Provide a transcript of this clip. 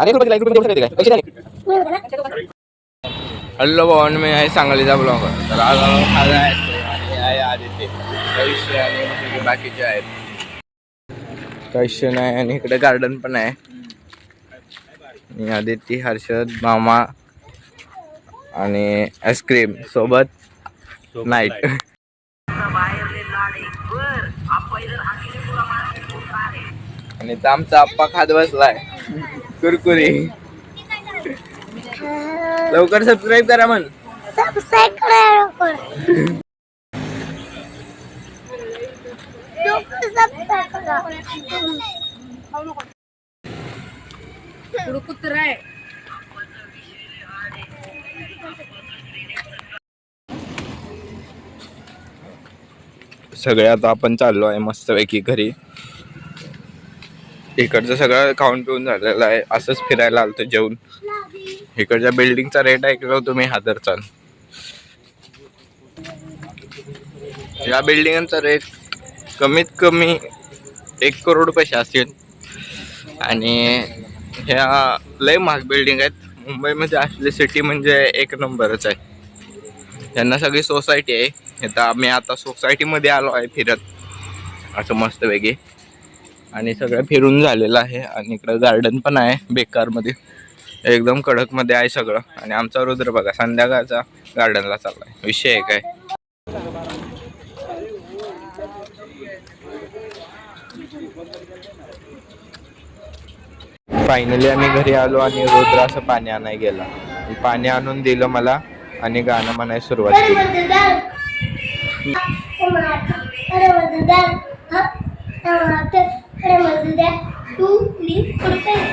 अरे हॅलो भावन मी आहे सांगलीचा ब्लॉग तर आज आलो खाजा आहे आदित्य. कैश्य आणि बाकीचे आहेत. कैसे नाही आणि इकडे गार्डन पण आहे. आदित्य हर्षद मामा आणि आईस्क्रीम सोबत नाईट आणि आमचा आप्पा खात बसलाय. कुरकुरी. लवकर सबस्क्राईब करा म्हण. सबस्क्राईब करा लवकर. कुत्रा आहे. सगळे आता आपण चाललो आहे मस्तपैकी घरी. इकडचं सगळं खाऊन पिऊन झालेलं आहे. असंच फिरायला आलतो जेवून. इकडच्या बिल्डिंगचा रेट ऐकलो तुम्ही हादरचाल या बिल्डिंगांचा रेट कमीत कमी एक करोड पैसे असतील आणि ह्या लय महाग बिल्डिंग आहेत. मुंबईमध्ये असली सिटी म्हणजे एक नंबरच आहे. त्यांना सगळी सोसायटी आहे. आता आम्ही आता सोसायटीमध्ये आलो आहे फिरत. असं मस्तपैकी. आणि सगळं फिरून झालेलं आहे. आणि इकडं गार्डन पण आहे बेकारमध्ये. एकदम कडकमध्ये आहे सगळं. आणि आमचा रुद्र बघा संध्याकाळचा गार्डनला चाललाय. विषय आहे काय? फायनली आम्ही घरी आलो आणि रुद्र असं पाणी आणाय गेला. पाणी आणून दिलं मला आणि गाणं म्हणायला सुरुवात केली. to the two please prepare